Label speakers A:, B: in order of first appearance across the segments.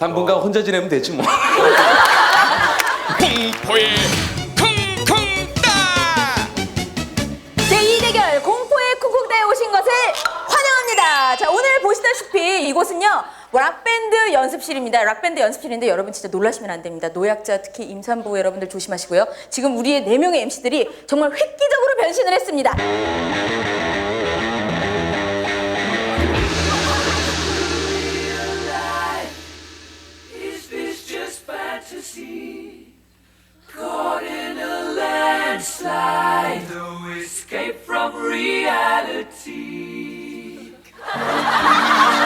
A: 당분간 혼자 지내면 되지 뭐.
B: 공포의 쿵쿵따
C: 제2 대결 공포의 쿵쿵따에 오신 것을 환영합니다. 자, 오늘 보시다시피 이곳은요, 락밴드 연습실입니다. 락밴드 연습실인데 여러분 진짜 놀라시면 안 됩니다. 노약자, 특히 임산부 여러분들 조심하시고요. 지금 우리의 네명의 MC들이 정말 획기적으로 변신을 했습니다.
D: Landslide, no escape from reality.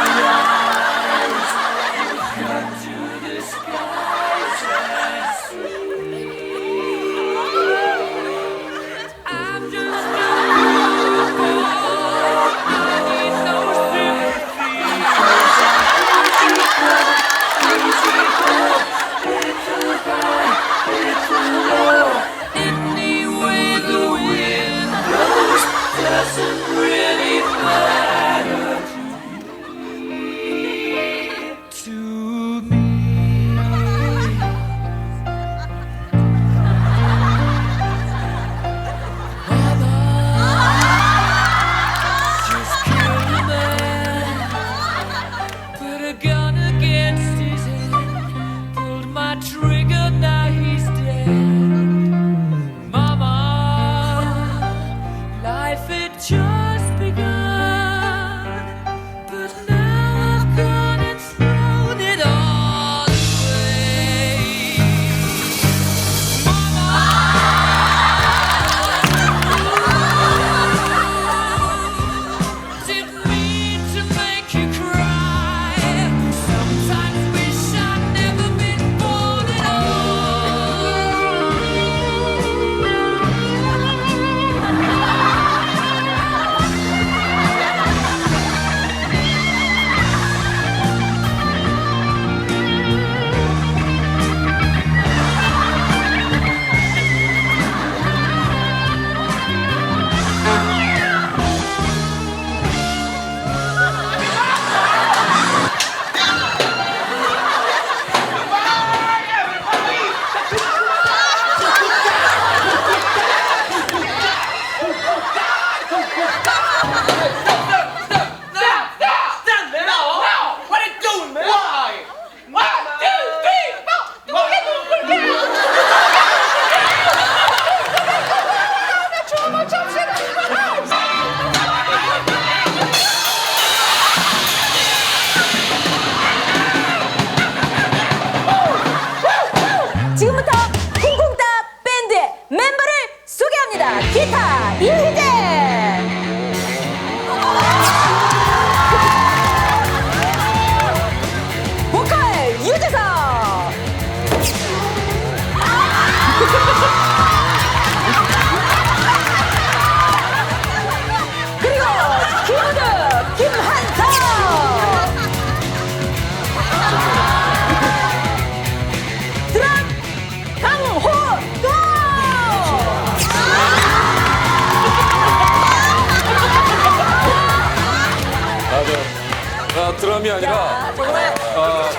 A: 드럼이 아니라
C: 야, 정말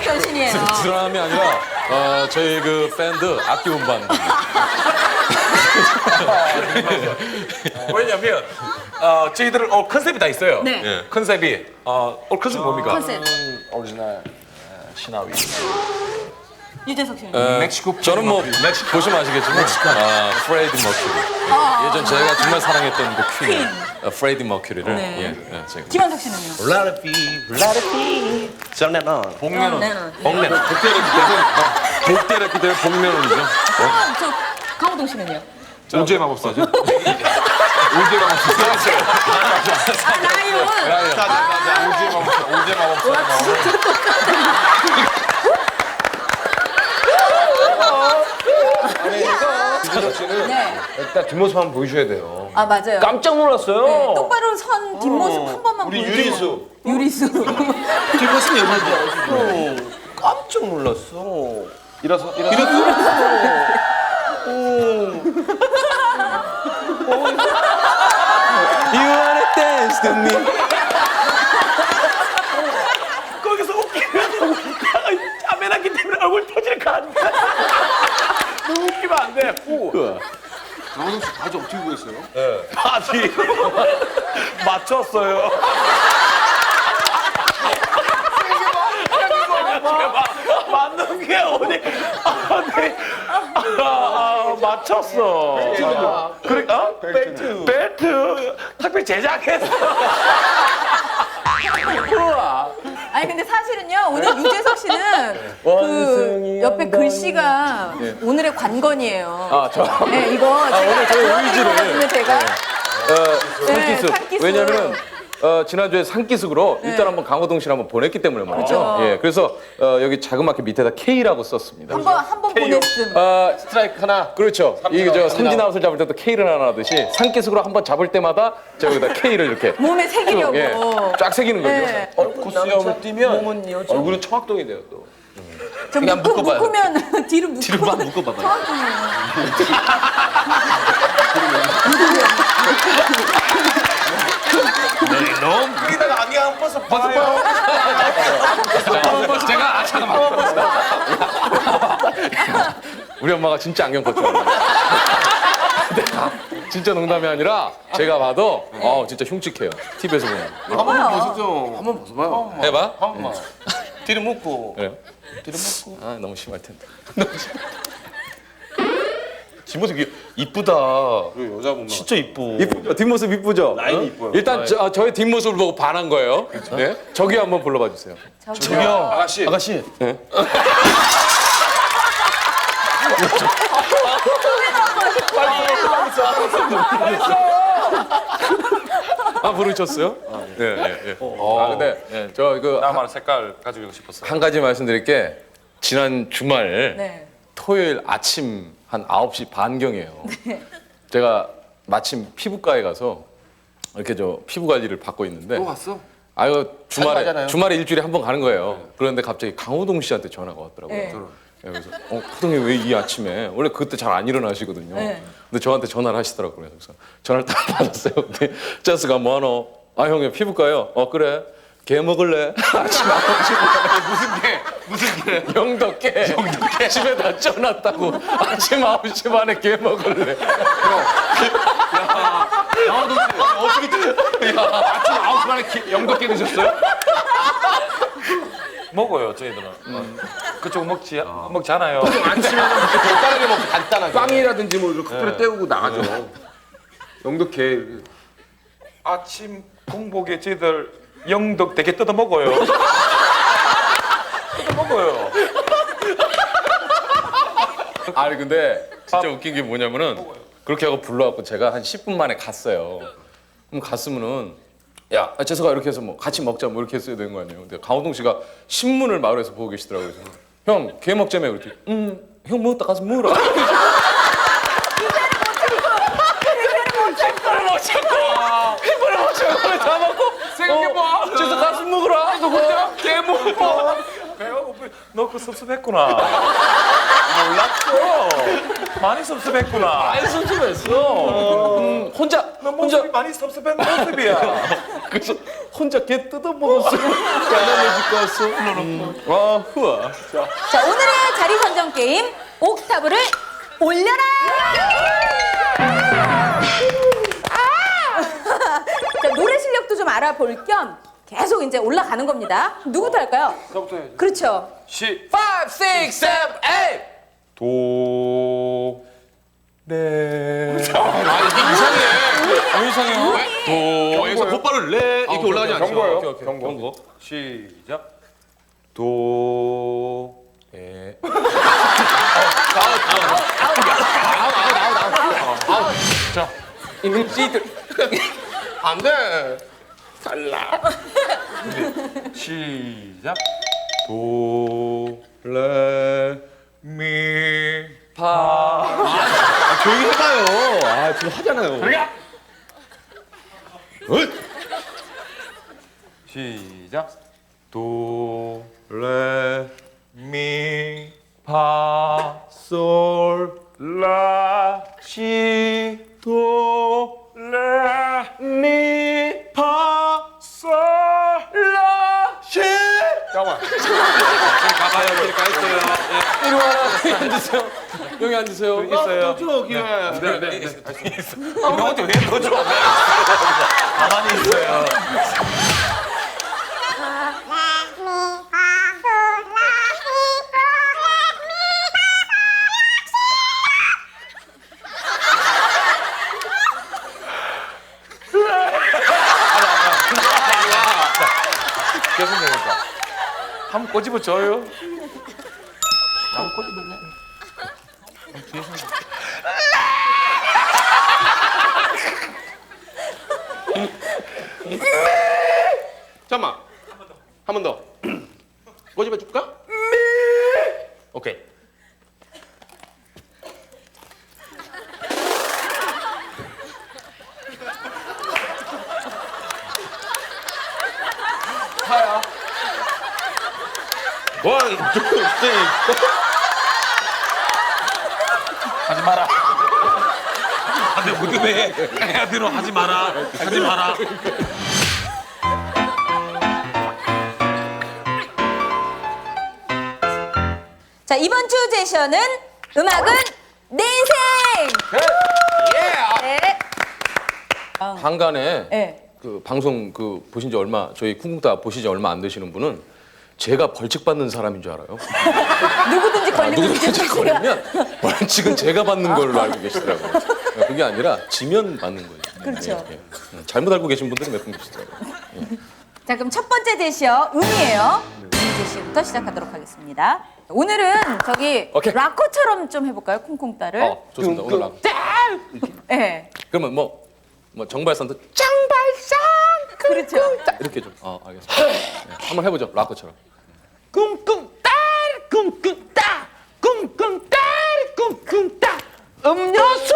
C: 변신이에요.
A: 드럼이 아니라 어, 저희 그 밴드 악기 음반.
E: 왜냐면 어, 저희들 어, 컨셉이 다 있어요.
C: 네.
A: 예.
E: 컨셉이 어, 올 컨셉 뭡니까?
C: 컨셉
E: 오리지널 시나위.
C: 유재석 씨는.
A: 에,
E: 멕시코
A: 저는 뭐
E: 멕시코.
A: 보시면 아시겠지만 아, 프레디 머큐리. 예전 제가 정말 사랑했던 그 퀸, 어, 프레디 머큐리를
C: 네.
A: 예, 예, 제가
C: 김한석 씨는요?
F: 라르피 라르피 정내는
E: 복면은
C: 네.
F: 복내는
A: 목대를 그대로 복면원이죠.
C: 아, 저 강호동 씨는요?
E: 우주의 마법사죠. 우주의 마법사.
C: 아 라이온.
E: 우주의 마법사. 우주의 마법사.
F: 이 준석 씨는
C: 네.
F: 일단 뒷모습 한번 보여줘야 돼요.
C: 아 맞아요.
F: 깜짝 놀랐어요.
C: 네, 똑바로 선 뒷모습 한 번만
F: 우리
C: 보여주세요.
F: 유리수
C: 유리수.
F: 뒷모습 예쁜데. 깜짝 놀랐어. 일어서 일어서.
A: You wanna dance to me?
E: 거기서 웃기면 카메라 어딜 가니까. 너무 웃기면 안 돼. 후.
F: 강호동 씨 바지 어떻게 구했어요?
E: 바지 맞췄어요. 마- 맞는 게 어디? 아니, 아, 아, 맞췄어. 그래, 어? 벨트. 벨트. 택배 제작했어.
C: 아니 근데 사실은요 오늘 유재석 씨는 그 옆에 글씨가 오늘의 관건이에요.
A: 아, 저
C: 네 이거 제가
A: 오늘 저희 의지를.
C: 제가.
A: 어, 산기슭.
C: 산기슭.
A: 왜냐면은 어, 지난주에 산기슭으로
C: 네.
A: 일단 한번 강호동 씨를 한번 보냈기 때문에 말이죠.
C: 그렇죠.
A: 예, 그래서 어, 여기 자그맣게 밑에다 K라고 썼습니다.
C: 한번 한번 보냈음.
A: 아,
F: 스트라이크 하나.
A: 그렇죠. 이게 저
F: 삼진
A: 아웃을 잡을 때도 K를 하나 하듯이 산기슭으로 한번 잡을 때마다 저 여기다 K를 이렇게
C: 몸에 새기려고.
A: 예, 쫙 새기는 거죠.
C: 네.
F: 코스염을 띄면 얼굴은 청학동이 돼요 또.
C: 저
F: 그냥 묶어봐요.
C: 묶으면 뒤로 묶고.
F: 뒤로 막 묶어봐봐요.
E: 너무 그리다가 안경 안 벗어 봐요.
A: 제가 아 잠깐만. 우리 엄마가 진짜 안경 벗겨요. 진짜 농담이 아니라 제가 봐도 어 진짜 흉측해요. TV에서 보면.
F: 한번 벗어줘. 한번 벗어봐요.
A: 해봐.
F: 한 번만. 뒤로 묶고.
A: 그래요?
F: 뒤로 묶고.
A: 아 너무 심할 텐데.
E: 뒷모습이 이쁘다.
F: 그리고 여자분만.
E: 진짜 이쁘.
A: 이쁘죠? 뒷모습 이쁘죠?
F: 라인이
A: 어?
F: 이뻐요.
A: 일단 저, 저의 뒷모습을 보고 반한 거예요. 네? 저기 한번 불러봐 주세요.
C: 저기요.
F: 아가씨.
E: 아가씨.
A: 아 부르셨어요? 네, 네, 네. 아 근데 네, 저그
E: 나만 색깔 가지고 싶었어.
A: 한 가지 말씀드릴 게 지난 주말
C: 네.
A: 토요일 아침 한 9시 반경이에요. 제가 마침 피부과에 가서 이렇게 저 피부 관리를 받고 있는데
F: 또 갔어?
A: 아유 주말에
F: 가잖아요.
A: 주말에 일주일에 한 번 가는 거예요. 그런데 갑자기 강호동 씨한테 전화가 왔더라고요.
C: 네.
A: 네, 그래서 어, 호동이 왜 이 아침에 원래 그때 잘 안 일어나시거든요.
C: 네.
A: 근데 저한테 전화를 하시더라고요. 그래서 전화를 딱 받았어요. 근데 제스가 뭐하노? 아 형님 피부과요. 어 그래. 개 먹을래? 아침 9시
F: 무슨 개? 무슨 개?
A: 영덕게 영덕게 집에 다 쪄놨다고 아침 9시 반에 개 먹을래.
F: 씨 어떻게 좀 아침 9시 반에 기- 영덕게 드셨어요?
E: 먹어요 저희들은. 그쪽 먹지.
F: 아침에는 이렇게 간단하게 먹고 간단하게. 빵이라든지 뭐 이렇게 커피를 때우고 나가죠. 영덕게.
E: 아침 공복에 저희들 영덕 되게 뜯어 먹어요. 뜯어 먹어요.
A: 아니 근데 진짜 웃긴 게 뭐냐면은 그렇게 하고 불러갖고 제가 한 10분 만에 갔어요. 그럼 갔으면은 야 아, 재석아 이렇게 해서 뭐 같이 먹자 뭐 이렇게 했어야 되는 거 아니에요. 근데 강호동 씨가 신문을 마을에서 보고 계시더라고요. 그래서 형개 먹자며 그랬더니 음형 먹었다 가서 먹으라. 생각해봐. 재석 가서 먹으라. 너 혼자 개 먹어.
E: 배가 고프. 너그 섭섭했구나. 몰랐어. 많이 섭섭했구나.
A: 아니 섭섭했어. 음, 혼자
E: 너
A: 혼자
E: 많이 섭섭한 모습이야.
A: 그래서 혼자 개 뜯어 먹었어. 까나매 짓고 왔어. 아, 후아.
C: 자 오늘의 자리 선정 게임 옥타브를 올려라. 실력도 좀 알아볼 겸 계속 이제 올라가는 겁니다. 누구부터 할까요?
F: 저부터 해야죠.
C: 그렇죠.
E: 시.
A: 5, 6, 7, 8.
E: 도. 네.
A: 왜 이상해요?
E: 도.
F: 여기서 곧바로 레 이렇게 올라가지 않죠.
E: 경고예요.
A: 오케이, 오케이.
E: 경고. 경고. 시작. 도.
A: 예. 이놈 찌들.
F: 안 돼.
E: 시작. 도. 레. 미.
F: 아, 조용히 해봐요. 아, 지금 하잖아요.
E: 그러니까. 시작. 도, 레, 미, 파, 솔, 라, 시, 도, 레, 미, 가봐요. 이렇게 했어요.
A: 이리 와라. 여기 앉으세요. 여기 앉으세요.
F: 있어요. 저 기회.
G: 네, 네, 네.
F: 형한테 왜 넣어줘? 가만히 있어요. 계속 되니까. 한번 꼬집어 줘요. 꼬집어 줘. 뒤에서. 잠깐만. 한 번 더. 꼬집어 줄까? 오케이. 하야. 원, 투, 쓰리, 포. 하지 마라. 안돼 모두 왜 애들은 하지 마라. 하지 마라.
C: 자, 이번 주 제시어는 음악은 내 인생! 네.
A: 한간에
C: 네.
A: 그 방송 그 보신 지 얼마 저희 쿵쿵따 보신 지 얼마 안 되시는 분은 제가 벌칙 받는 사람인 줄 알아요.
C: 누구든지 걸리면
A: 누구든지
C: 이제
A: 걸리면 벌칙은 제가 받는 걸로 알고 계시더라고요. 그게 아니라 지면 받는 거예요.
C: 그렇죠.
A: 예, 예. 음, 잘못 알고 계신 분들이 몇 분 계시더라고요.
C: 자, 그럼 첫 번째 제시어 음이에요. 음 제시부터 시작하도록 하겠습니다. 오늘은 저기
A: 오케이.
C: 락커처럼 좀 해볼까요? 콩콩따를.
A: 어, 좋습니다. 오늘 락.
C: 네.
A: 그러면 뭐, 뭐 정발산도 정발산
C: 그렇죠.
A: 이렇게 좀. 어, 알겠습니다. 네, 한번 해보죠. 락커처럼.
F: 꿍꿍따 꿍꿍 따 꿍꿍따 꿍꿍 따 음료수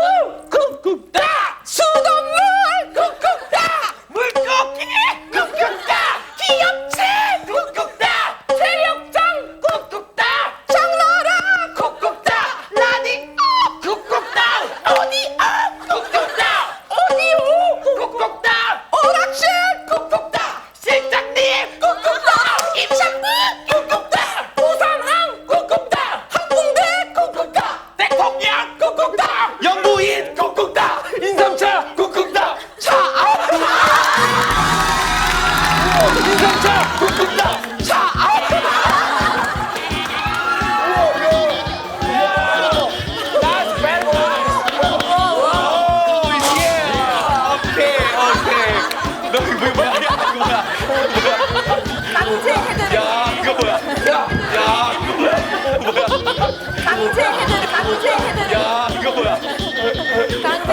C: 강제 헤드를.
F: 이거 뭐야? 야,
C: 강제 헤드를. 강제 헤드를.
F: 야, 이거 뭐야?
C: 강제.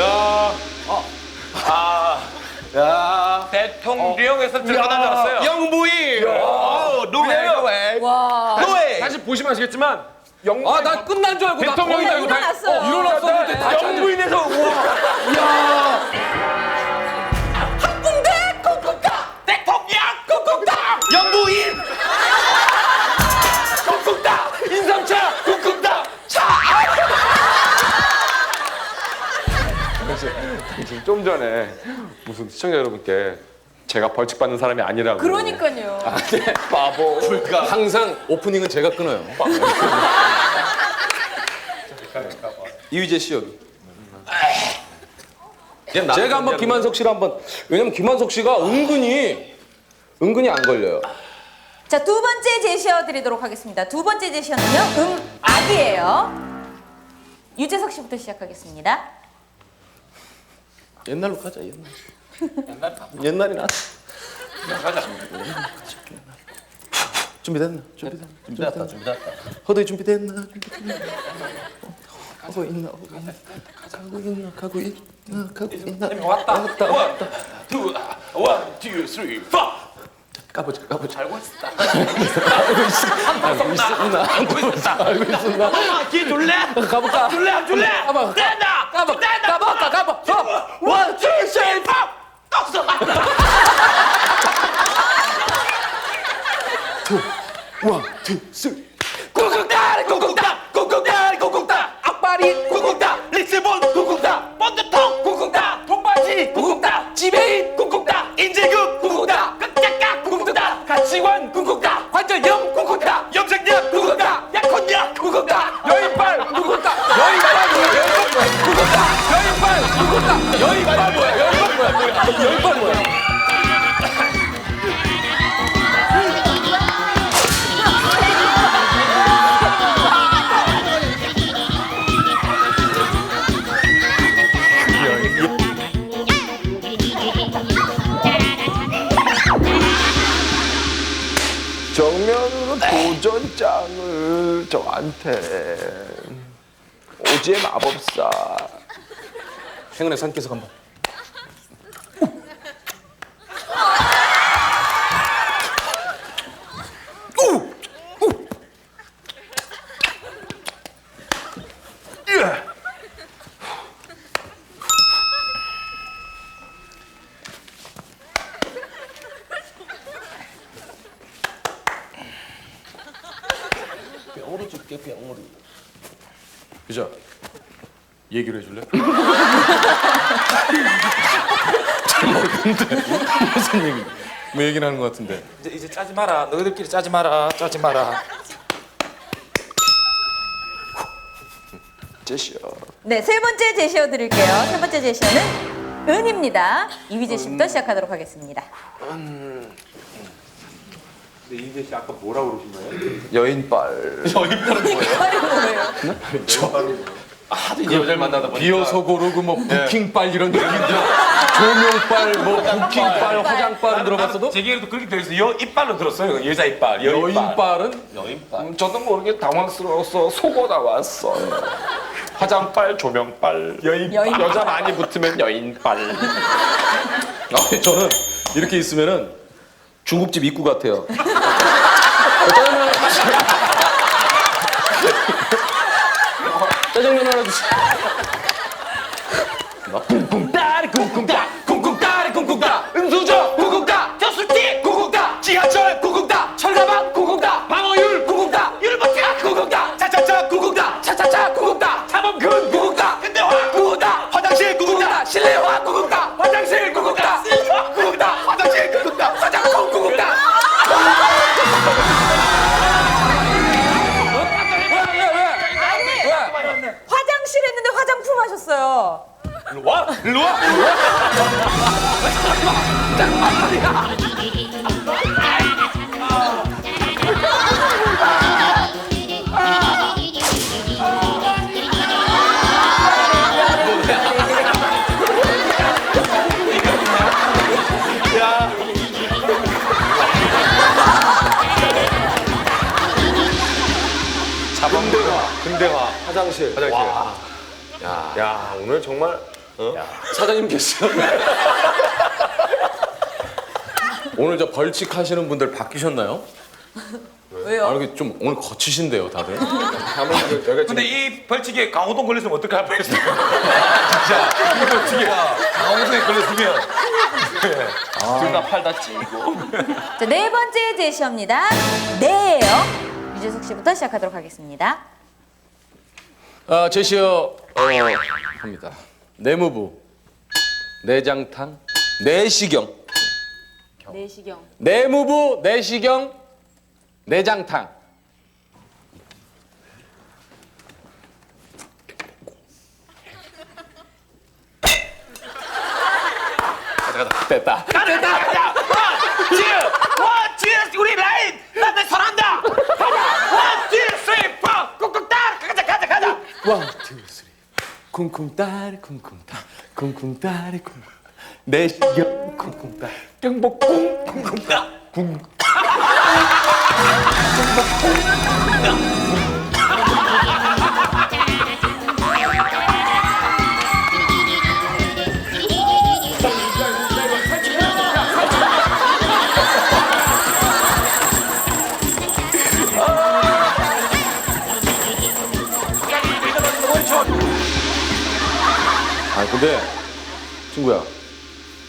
F: 야, 아, 야, 대통령에서 들어가는 줄 알았어요. 영부인, 어, 노예, 노예,
C: 와.
F: 노예.
G: 사실 보시면 아시겠지만 영
A: 아, 나 끝난 줄 알고 나
G: 대통령이다,
A: 거의
G: 이거 다-
C: 일어났어요.
A: 어, 일어났어. 근데 다
F: 영부인에서 우와. 항공대 쿵쿵따 대통령 쿵쿵따 영부인 쿵쿵따 인삼차 쿵쿵따 차
G: 지금 좀 전에 무슨 시청자 여러분께 제가 벌칙 받는 사람이 아니라고.
C: 그러니까요.
F: 바보 불가
A: 항상 오프닝은 제가 끊어요. 이휘재 씨 여기. 제가 한번 김한석 씨를 한번 왜냐면 김한석 씨가 은근히 은근히 안 걸려요.
C: 자, 두 번째 제시어 드리도록 하겠습니다. 두 번째 제시어는요, 음, 악이에요. 유재석 씨부터 시작하겠습니다.
A: 옛날로 가자 옛날. 옛날이 나. 준비됐나? 준비됐나?
F: 준비됐다 준비됐다
A: 허들 준비됐나? 준비됐나? 어, 하고 있나? 하고 있나? 가고 있나? 가고 있나? 가고 있나?
F: 왔다
A: 왔다 왔다.
F: 원투 쓰리 포
A: 까보자 까보자.
F: 알고 있었다
A: 알고 있었나?
F: 알고 있었다
A: 알고 있었나?
F: 기 줄래
A: 가볼까?
F: 줄래 안 줄래
A: 까봐.
F: 된다
A: 까봐.
F: 된다
A: 까봐. 까봐. 어.
F: 원투 쓰리 포 떴어
A: 원, 투, 쓰리. 행운의 산기슭 한번.
E: 줄게 병으로.
A: 그죠? 얘기를 해줄래? 잘 모르겠는데 무슨 얘기? 뭐 얘기를 하는 것 같은데.
E: 이제 이제 짜지 마라. 너희들끼리 짜지 마라. 짜지 마라.
F: 제시어
C: 네, 세 번째 제시어 드릴게요. 세 번째 제시어는 은입니다. 이휘재 씨부터 시작하도록 하겠습니다.
F: 여인빨
C: 빨리 뭐예요?
A: 하도 이제 여자를 만나다 보니까 비어서고로 그뭐 부킹빨 이런 얘기인데 조명빨 뭐 부킹빨 화장빨은 들어봤어도
E: 제기에도 그렇게 되어 있어. 여 이빨로 들었어요. 여자 이빨. 여 이빨.
A: 여인빨은
E: 여인빨.
F: 음, 저도 모르게 당황스러워서 속어 나왔어 화장빨 조명빨 여인빨
C: 여인빨.
F: 여자 많이 붙으면 여인빨
A: 아, 저는 이렇게 있으면은 중국집 입구 같아요. 짜장면 하나 주세요.
E: 쿵쿵 따리 쿵쿵 따 일로 와. 일로 와
F: 근대화 화장실. 화장실 야, 야 오늘 정말
A: 사장님 계세요? 오늘 저 벌칙 하시는 분들 바뀌셨나요?
C: 왜요?
A: 아, 이렇게 좀 오늘 거치신데요, 다들.
F: 여기가
E: 근데 이 벌칙에 강호동 걸렸으면 어떡할 뻔했어요 진짜 이 벌칙에 강호동에 걸렸으면
F: 둘 다 팔 다 찌고
C: 자, 네 번째 제시어입니다. 네예요. 유재석 씨부터 시작하도록 하겠습니다.
A: 아, 제시어 어, 합니다. 내무부, 내장탕, 내시경.
C: 내시경.
A: 내무부, 내시경, 내장탕. 가자, 가자. 됐다.
E: 원투 원 투 우리 라인 나내 선한다 가자 원 투 쓰리 포 꾹꾹 따 가자 가자 가자
A: 원, 투, 쓰리. 쿵쿵 따리 쿵쿵 따. 쿵쿵 따리 쿵쿵. 내시경 쿵쿵 따.
E: 경복궁 쿵쿵 따
A: 아, 친구야.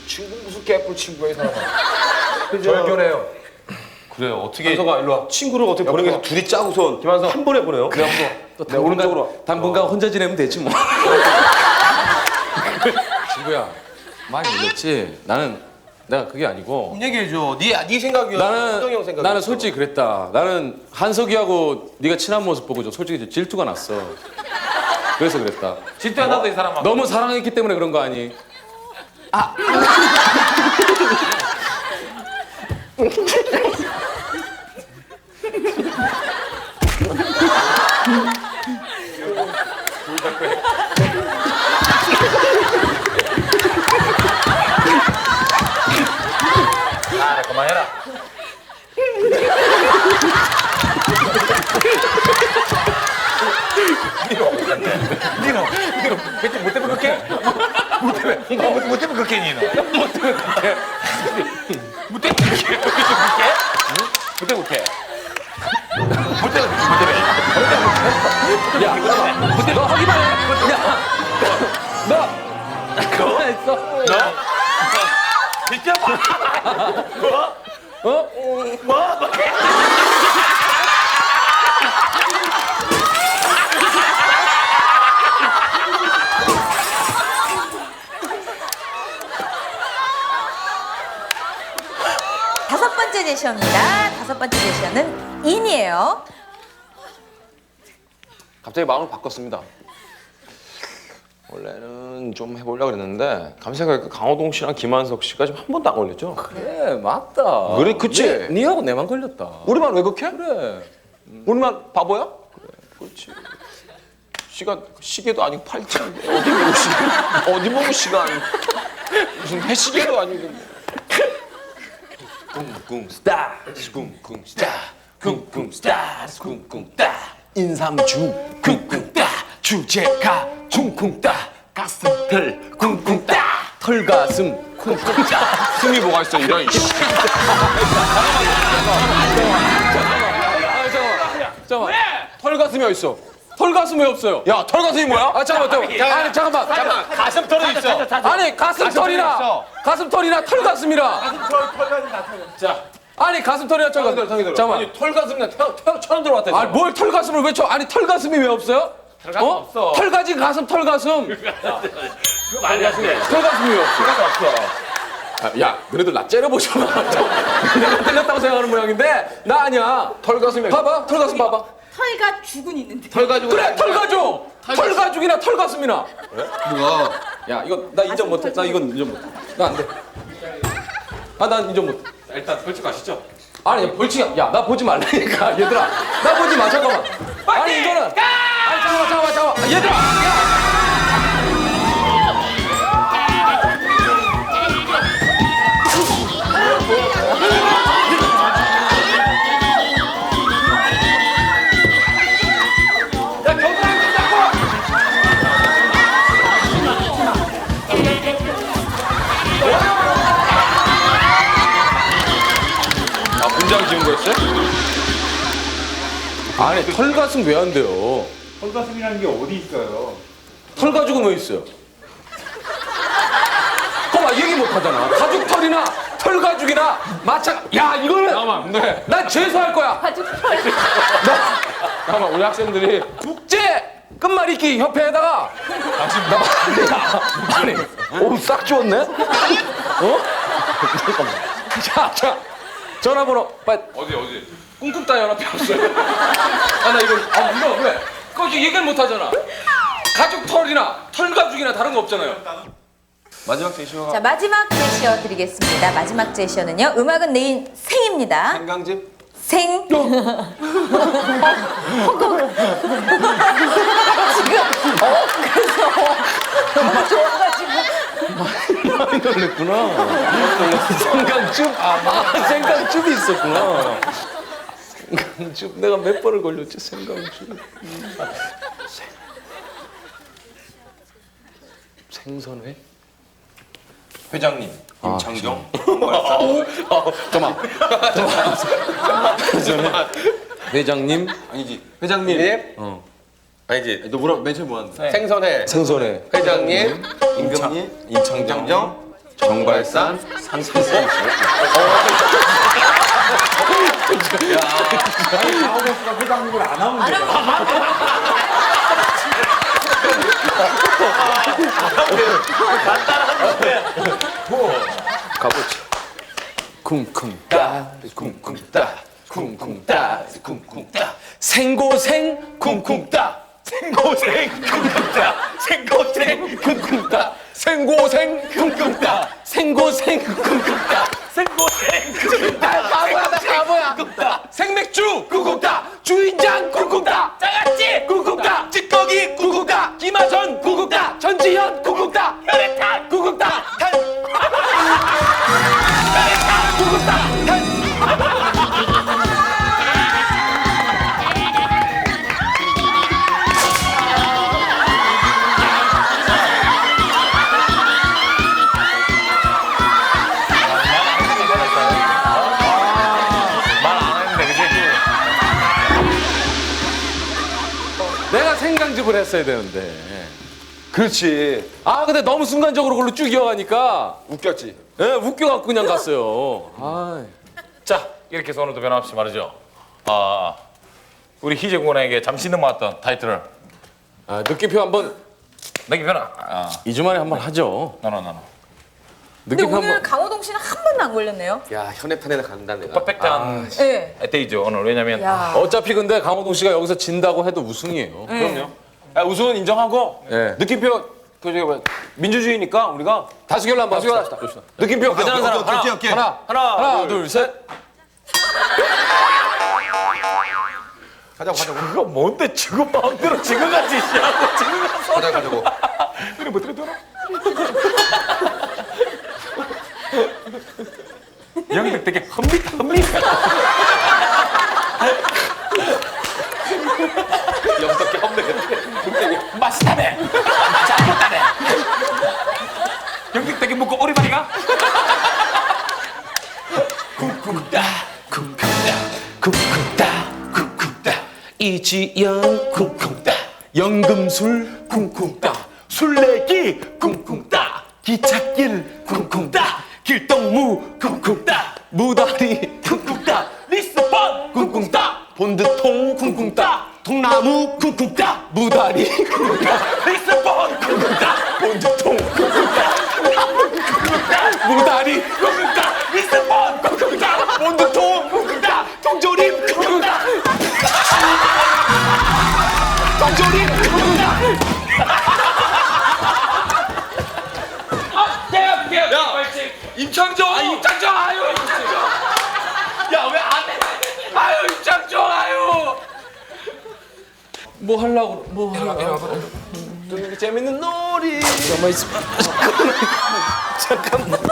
F: 친구 무슨 개뿔 친구야 이 사람
E: 절견해요
A: 그래, 어떻게
F: 한서가 일로 와 친구를 어떻게 보는 게 둘이 짜고선
A: 김한석.
F: 한 번에 보내요
A: 그래, 또 당분간, 당분간 혼자 지내면 되지 뭐. 친구야, 많이 놀랬지? 나는 내가 그게 아니고
E: 얘기해줘 네, 네 생각이야
A: 나는 나는 솔직히 그랬다. 나는 한석이하고 네가 친한 모습 보고 좀 솔직히 좀 질투가 났어. 그래서 그랬다.
E: 질투한다고 이 사람아
A: 너무 사랑했기 때문에 그런 거 아니?
E: 아 그만해라 그렇게? 뭐 때문에? 뭐, 뭐 때문에 그렇게 니 너? 뭐 때문에 그렇게? 뭐 때문에 그렇게? 뭐 때문에 그렇게? 뭐 때문에 뭐 때문에?
A: 야, 너 하기만 해. 야, 너 그거 했어?
E: 너? 진짜 봐. 뭐?
A: 어?
E: 뭐? 뭐?
C: 다섯 번째 제시어입니다. 다섯 번째 제시어는 인이에요.
F: 갑자기 마음을 바꿨습니다. 원래는 좀 해보려고 그랬는데 감사하게 강호동 씨랑 김한석 씨가 지금 한 번도 안 걸렸죠?
A: 그래, 맞다.
F: 그래, 그치?
A: 네, 니하고 내만 걸렸다.
F: 우리만 왜 그렇게?
A: 그래.
F: 우리만 바보야? 그래, 그렇지. 시간 시계도 아니고 팔찌인데 어디 보고 시간? 어디 보고 시간? 무슨 해시계도 아니고. 쿵쿵 스타, 쿵쿵 스타, 쿵쿵 스타, 쿵쿵 따. 인삼주, 쿵쿵 따. 주제가, 쿵쿵 따. 가슴털, 쿵쿵 따.
A: 털가슴 쿵쿵 따.
F: 숨이 뭐가 있어 이런. 씨.
A: 잠깐만. 털가슴이 어디 있어? 털가슴 왜 없어요?
F: 야, 털가슴이 뭐야?
A: 아 잠깐만, 잠깐만. 아니 잠깐만. 잠깐만.
E: 가슴 털이 있어.
A: 아니 가슴털이나 가슴털이나 털가슴이라.
E: 자,
A: 아니 가슴털이나 털가슴. 잠깐만.
F: 아니, 털가슴이나 처음 들어왔다.
A: 아니 뭘 털가슴을 왜 쳐? 아니 털가슴이 왜 없어요?
E: 털가슴
A: 어?
E: 없어.
A: 털가지 가슴 털가슴.
E: 그거 말이 안 돼.
A: 털가슴이 왜 없어?
E: 시간 없어.
A: 아, 야, 그래도 나 째려보잖아. 내가 틀렸다고 생각하는 모양인데 나 아니야.
F: 털가슴이
A: 봐봐, 털가슴 봐봐.
C: 털과 죽은 있는데.
F: 털 가지고
A: 그래, 털 가죽. 털가죽이나 털 가슴이나. 누가? 야, 이거 나 인정 못해. 나 이건 인정 못해. 나 안 돼. 아, 난 인정 못해.
E: 일단 벌칙 가시죠.
A: 아니, 벌칙이야. 야, 나 보지 말라니까, 얘들아. 나 보지 마, 잠깐만. 아니, 이거는. 아니, 잠깐만, 잠깐만, 잠깐만. 아, 얘들아. 야.
F: 아, 지은 거였어요?
A: 아니, 털가슴 왜 안 돼요?
G: 털가슴이라는 게 어디 있어요?
A: 털가죽은 왜 있어요? 그거 봐, 얘기 못 하잖아. 가죽 털이나 털 가죽이나 마찬. 야, 이거는.
F: 잠깐만, 네.
A: 난 죄수할 거야.
C: 가죽털.
A: 잠깐만, 우리 학생들이 국제 끝말잇기 협회에다가 나 아니, 오, 싹 지웠네? 어? 잠깐만. 자, 자, 전화번호 빨리.
F: 어디, 어디?
A: 꿍꿍따 연합회 없어요. 아, 나 이거, 아, 이거 왜? 그거 얘기를 못 하잖아. 가죽 털이나 털 가죽이나 다른 거 없잖아요.
F: 마지막 제시어가
C: 자 마지막 제시어 드리겠습니다. 마지막 제시어는요. 음악은 내인 생입니다.
F: 생강즙?
C: 생. 어? 허걱. 지금 어 그래서 너무
A: 놀랬구나. 생강즙? 아, 생강즙이 있었구나. 생강즙. 내가 몇 번을 걸렸지, 생강즙. 음. 생- 생선회?
F: 회장님, 임창정.
A: 어, 잠깐만. 잠깐만. 회장님?
F: 아니지. 회장님. 어. 아니지.
A: 너 뭐라 맨 처음 뭐하는데?
F: 생선회.
A: 생선회.
F: 회장님, 임금님, 임창정, 정발산, 산산산.
G: 씨가 회장님을 안 하면 돼요.
A: 가보자. 쿵쿵 따, 쿵쿵 따, 쿵쿵 따, 쿵쿵 따. 생고생 쿵쿵 따. 생고생 쿵쿵 따. 생고생 쿵쿵 따. 생고생 따. 생고생 따. 생고생 쿵쿵 따. 바보야 나 바보야. 따. 생맥주 따. 주인장. 장아찌 쿵쿵 따. 찌꺼기 따. 김하선 따. 전지현 쿵쿵 따. 혈액탄 쿵쿵 따. 탄 했어야 되는데.
F: 그렇지.
A: 아 근데 너무 순간적으로 그걸로 쭉 이어가니까
F: 웃겼지.
A: 예, 웃겨갖고 그냥 갔어요. 아,
E: 자 이렇게 해서 오늘도 변함없이 말이죠. 아 우리 희재 군에게 잠시 넘어왔던 타이틀을
A: 아, 느낌표 한번
E: 내게 변화. 아
A: 2주 만에 한번 하죠.
E: 나나 나나.
C: 근데
A: 느낌표
C: 오늘
A: 한번.
C: 강호동 씨는 한 번도 안 걸렸네요.
F: 야 현해탄에 간다 내가.
E: 퍼펙트한
C: 네.
E: 데이죠 오늘 왜냐면
C: 야.
A: 어차피 근데 강호동 씨가 여기서 진다고 해도 우승이에요.
C: 그럼요.
F: 야, 우승은 인정하고
A: 예.
F: 느낌표 그 저기 뭐야, 민주주의니까 우리가
A: 다수결로 한번
F: 다수결
A: 합시다. 느낌표 괜찮은 사람 하나,
F: 오케이, 오케이.
A: 하나,
F: 하나,
A: 하나,
F: 둘,
A: 둘, 셋.
F: 가자고 가자고.
E: 그거 뭔데 지금 마음대로 지금 같이 시하고 지금 가서
F: 가자고 가자고.
E: 그래 뭐 어떻게 되나? 영들 되게 험밋 험밋.
F: 이지영 쿵쿵따 연금술
A: 뭐 하려고, 뭐 하려고.
F: 재밌는 놀이
A: 가만 있어. 잠깐만.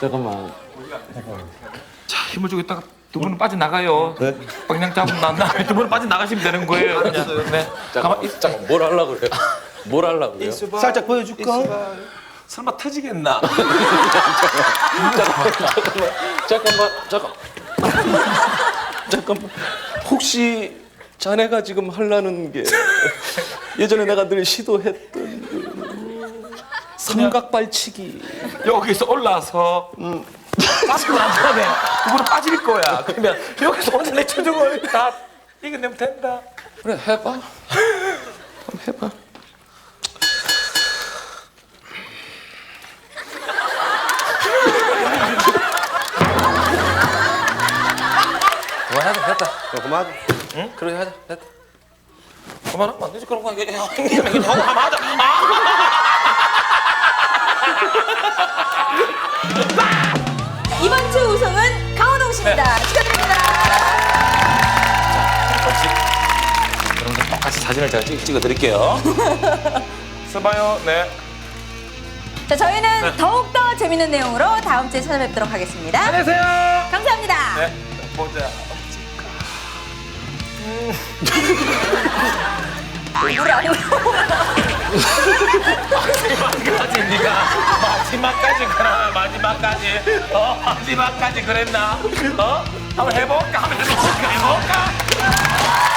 A: 잠깐만.
E: 자 힘을 주고 있다가 두 분은 빠져 나가요. 방향 잡으면 난 다음에 두 분은 빠져 나가시면 되는 거예요. 그냥. 네.
A: 잠깐만, 잠깐, 뭘 하려고 그래요? 뭘 하려고 그래요?
F: 살짝 보여줄까?
E: 설마 터지겠나?
A: 잠깐만, 잠깐. 잠깐 만. 혹시 자네가 지금 하려는 게 예전에 내가 늘 시도했던 그 삼각발치기.
E: 여기서 올라서 빠지면 안 되네. 두 분은 빠질 거야. 그러면 여기서 혼자 내 체중을 다 이겨내면 된다.
A: 그래, 해봐. 한번 해봐.
E: 그만하자 됐다.
F: 그만
E: 응? 그래 하자 됐다. 그만하면 안 되지 그런 거. 형님 형님 형 한번 하자.
C: 이번 주 우승은 강호동 씨입니다. 축하드립니다.
E: 여러분들 똑같이 사진을 제가 찍, 찍어 드릴게요. 써봐요. 네.
C: 자, 저희는 더욱더 재밌는 내용으로 다음 주에 찾아뵙도록 하겠습니다.
E: 안녕하세요.
C: 감사합니다.
E: 네. 보자. 마지막까지 네가 마지막까지 그나 마지막까지 어 마지막까지 그랬나? 어? 한번 해볼까? 한번 해볼까? 해볼까?